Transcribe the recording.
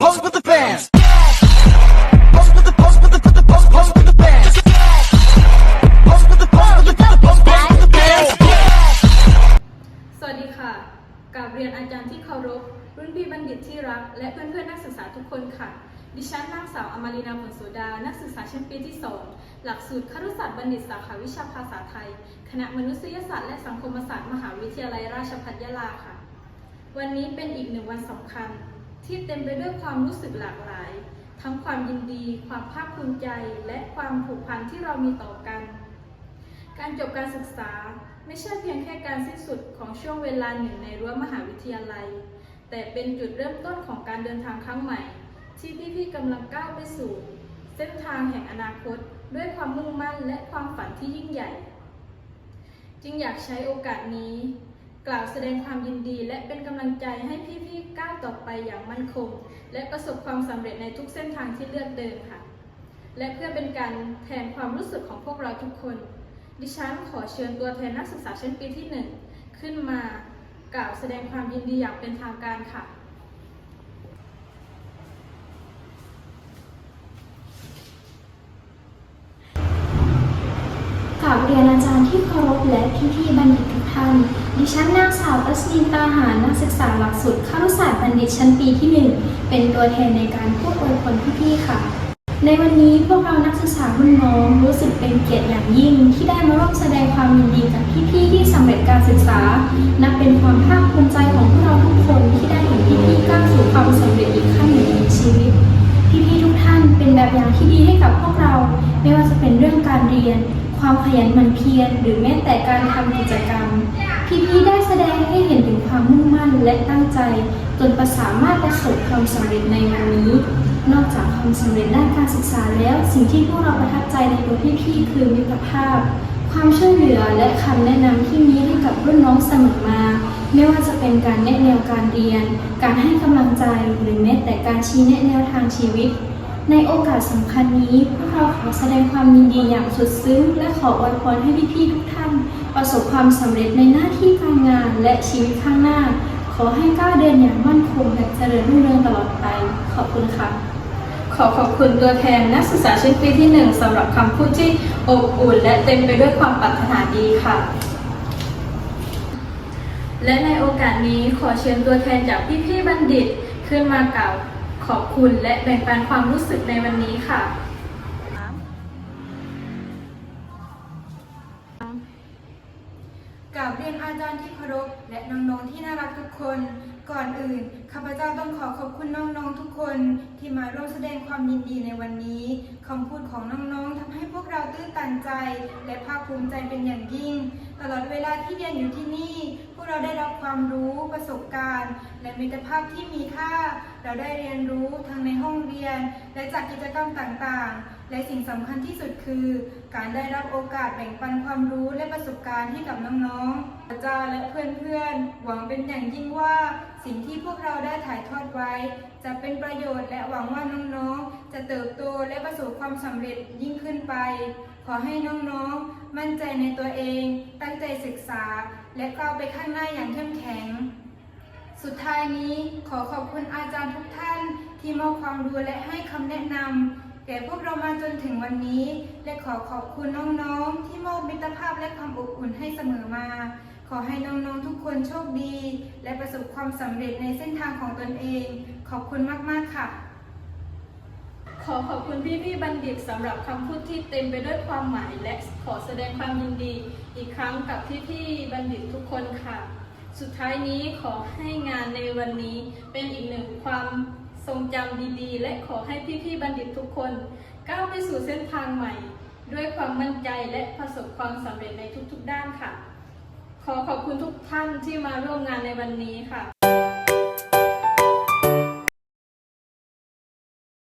Pose with the fans. Pose with the pose with the put the pose pose with the fans. Pose with the pose with the put the pose pose with the fans. สวัสดีค่ะกราบเรียนอาจารย์ที่เคารพ รุ่นพี่บัณฑิตที่รัก และเพื่อนๆนักศึกษาทุกคนค่ะ ดิฉันนางสาวอมรินาผลโสดา นักศึกษาชั้นปีที่ 2 หลักสูตรครุศาสตร์บัณฑิตสาขาวิชาภาษาไทย คณะมนุษยศาสตร์และสังคมศาสตร์มหาวิทยาลัยราชภัฏยะลาค่ะ วันนี้เป็นอีกหนึ่งวันสำคัญ ที่เต็มไปด้วยความรู้สึกหลากหลาย ทั้งความยินดี ความภาคภูมิใจ และความผูกพันที่เรามีต่อกัน การจบการศึกษาไม่ใช่เพียงแค่การสิ้นสุดของช่วงเวลาหนึ่งในรั้วมหาวิทยาลัย แต่เป็นจุดเริ่มต้นของการเดินทางครั้งใหม่ ที่พี่ๆกำลังก้าวไปสู่เส้นทางแห่งอนาคตด้วยความมุ่งมั่นและความฝันที่ยิ่งใหญ่ จึงอยากใช้โอกาสนี้ กล่าวแสดงความยินดี และเป็นกำลังใจให้พี่ๆก้าวต่อไปอย่างมั่นคง และประสบความสำเร็จในทุกเส้นทางที่เลือกเดินค่ะ และเพื่อเป็นการแทนความรู้สึกของพวกเราทุกคน ดิฉันขอเชิญตัวแทนนักศึกษาชั้นปีที่ 1 ขึ้นมากล่าวแสดงความยินดีอย่างเป็นทางการค่ะกราบเรียนอาจารย์ที่เคารพและพี่ๆบัณฑิตทุกท่าน ดิฉันนางสาวรัศนีตาหารนักศึกษาหลักสูตรครุศาสตร์บัณฑิตชั้นปีที่ 1 เป็นตัวแทนในการพูดอวยพรพี่ๆค่ะ ในวันนี้พวกเรานักศึกษารุ่นน้องรู้สึกเป็นเกียรติอย่างยิ่ง ที่ได้มาร่วมแสดงความยินดีกับพี่ๆที่สำเร็จการศึกษา นับเป็นความภาคภูมิใจของพวกเราทุกคนที่ได้เห็นพี่ๆก้าวสู่ความสำเร็จอีกขั้นหนึ่งในชีวิต พี่ๆทุกท่านเป็นแบบอย่างที่ดีให้กับพวกเรา ไม่ว่าจะเป็นเรื่องการเรียน ความขยันหมั่นเพียรหรือแม้แต่การทำกิจกรรม พี่ๆได้แสดงให้เห็นถึงความมุ่งมั่นและตั้งใจจนประสามารถประสบความสำเร็จในวันนี้ นอกจากความสำเร็จด้านการศึกษาแล้ว สิ่งที่พวกเราประทับใจในตัวพี่ๆคือมิตรภาพ ความช่วยเหลือและคำแนะนำที่มีให้กับรุ่นน้องเสมอมา ไม่ว่าจะเป็นการแนะแนวการเรียน การให้กำลังใจหรือแม้แต่การชี้แนะแนวทางชีวิต ในโอกาสสำคัญนี้ พวกเราขอแสดงความยินดีอย่างสุดซึ้ง และขออวยพรให้พี่ๆทุกท่าน ประสบความสำเร็จในหน้าที่การงานและชีวิตข้างหน้า ขอให้ก้าวเดินอย่างมั่นคงและเจริญรุ่งเรืองตลอดไป ขอบคุณค่ะ ขอขอบคุณตัวแทนนักศึกษาชั้นปีที่ 1สำหรับคำพูดที่อบอุ่น และเต็มไปด้วยความปรารถนาดีค่ะและในโอกาสนี้ขอเชิญตัวแทนจากพี่ๆบัณฑิตขึ้นมากล่าว ขอบคุณและแบ่งปันความรู้สึกในวันนี้ค่ะ กราบเรียนอาจารย์ที่เคารพและน้องๆที่น่ารักทุกคน ก่อนอื่นข้าพเจ้าต้องขอขอบคุณน้องๆทุกคนที่มาร่วมแสดงความยินดีในวันนี้คำพูดของน้องๆทำให้พวกเราตื้นตันใจ และภาคภูมิใจเป็นอย่างยิ่ง ตลอดเวลาที่เรียนอยู่ที่นี่ พวกเราได้รับความรู้ประสบการณ์ และมิตรภาพที่มีค่า เราได้เรียนรู้ทั้งในห้องเรียน และจากกิจกรรมต่างๆ และสิ่งสำคัญที่สุดคือ การได้รับโอกาสแบ่งปันความรู้และประสบการณ์ให้กับน้องๆ อาจารย์และเพื่อนๆ หวังเป็นอย่างยิ่งว่า สิ่งที่พวกเราได้ถ่ายทอดไว้ จะเป็นประโยชน์และหวังว่าน้องๆ จะเติบโตและประสบความสำเร็จยิ่งขึ้นไป ขอให้น้องๆ มั่นใจในตัวเอง ตั้งใจศึกษา และก้าวไปข้างหน้าอย่างเข้มแข็ง สุดท้ายนี้ขอขอบคุณอาจารย์ทุกท่านที่มอบความรู้และให้คำแนะนำแก่พวกเรามาจนถึงวันนี้ และขอขอบคุณน้องๆ ที่มอบมิตรภาพและความอบอุ่นให้เสมอมา ขอให้น้องๆทุกคนโชคดี และประสบความสำเร็จในเส้นทางของตนเอง ขอบคุณมากๆค่ะ ขอขอบคุณพี่ๆบัณฑิตสำหรับคำพูดที่เต็มไปด้วยความหมาย และขอแสดงความยินดี อีกครั้งกับพี่ๆบัณฑิตทุกคนค่ะ สุดท้ายนี้ขอให้งานในวันนี้เป็นอีกหนึ่งความทรงจำดีๆ และขอให้พี่ๆบัณฑิตทุกคน ก้าวไปสู่เส้นทางใหม่ ด้วยความมั่นใจและประสบความสำเร็จในทุกๆด้านค่ะ ขอขอบคุณทุกท่านที่มาร่วมงานในวันนี้ค่ะ